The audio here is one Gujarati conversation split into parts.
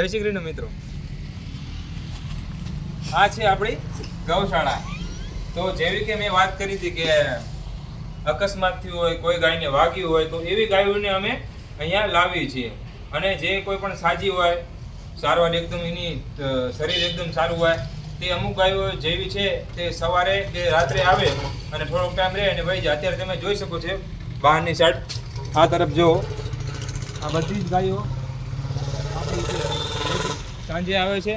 જય શ્રી કૃષ્ણ મિત્રો. આ છે આપણી ગૌશાળા. તો જેવી કે મેં વાત કરી હતી કે અકસ્માત થયું હોય, કોઈ ગાયને વાગ્યું હોય, તો એવી ગાયોને અમે અહીંયા લાવીએ છીએ. અને જે કોઈ પણ સાજી હોય, સારવાર એકદમ એની શરીર એકદમ સારું હોય, તે અમુક ગાયો જેવી છે, તે સવારે કે રાત્રે આવે અને થોડોક ટાઈમ રહે અને વહી જાય. અત્યારે તમે જોઈ શકો છો, બહારની સાઈડ આ તરફ જો આ બધી જ ગાયો. સાંજે આવે છે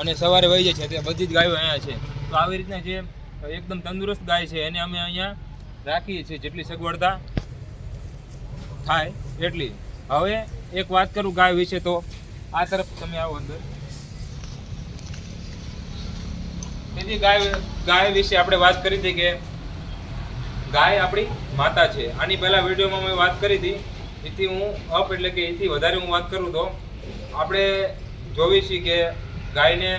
અને સવારે વહી જાય છે. તે બધી જ ગાયો અહીંયા છે. તો આવી રીતના જે એકદમ તંદુરસ્ત ગાય છે, એને અમે અહીંયા રાખીએ છીએ જેટલી સગવડતા થાય એટલી. હવે એક વાત કરું ગાય વિશે તો. આ તરફ તમે આવો અંદર. તેથી ગાય ગાય વિશે આપણે વાત કરી હતી કે ગાય આપણી માતા છે. આની પહેલાં વિડીયોમાં મેં વાત કરી હતી. એથી હું અપ એટલે કે એથી વધારે હું વાત કરું તો આપણે જોવી છીએ કે ગાયને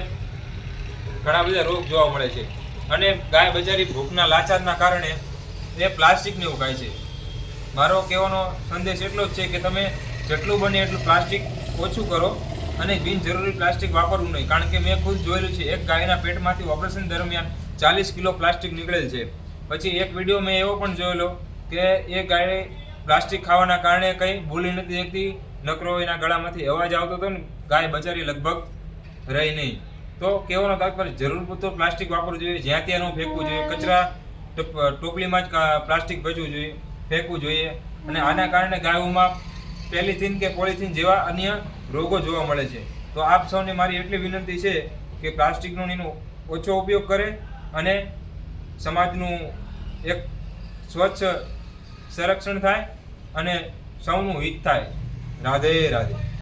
ઘણા બધા રોગ જોવા મળે છે. અને ગાય બજારી ભૂખના લાચારના કારણે એ પ્લાસ્ટિકને ખાય છે. મારો કહેવાનો સંદેશ એટલો જ છે કે તમે જેટલું બને એટલું પ્લાસ્ટિક ઓછું કરો અને બિનજરૂરી પ્લાસ્ટિક વાપરવું નહીં. કારણ કે મેં ખુદ જોયેલું છે, એક ગાયના પેટમાંથી ઓપરેશન દરમિયાન ચાલીસ કિલો પ્લાસ્ટિક નીકળેલ છે. પછી એક વીડિયો મેં એવો પણ જોયેલો કે એ ગાય પ્લાસ્ટિક ખાવાના કારણે કંઈ ભૂલી નથી શકતી નકરો એના ગળામાંથી અવાજ આવતો હતો ને, ગાય બચારી લગભગ રહી નહીં. તો કહેવાનો તાત્પર્ય, જરૂર પૂરતો પ્લાસ્ટિક વાપરવું જોઈએ, જ્યાં ત્યાં ફેંકવું જોઈએ, કચરા ટોપલીમાં જ પ્લાસ્ટિક ભજવું જોઈએ, ફેંકવું જોઈએ. અને આના કારણે ગાયોમાં પેલિથિન કે પોલિથીન જેવા અન્ય રોગો જોવા મળે છે. તો આપ સૌને મારી એટલી વિનંતી છે કે પ્લાસ્ટિકનો એનો ઓછો ઉપયોગ કરે અને સમાજનું એક સ્વચ્છ સંરક્ષણ થાય અને સૌનું હિત થાય. రాధే రాధే.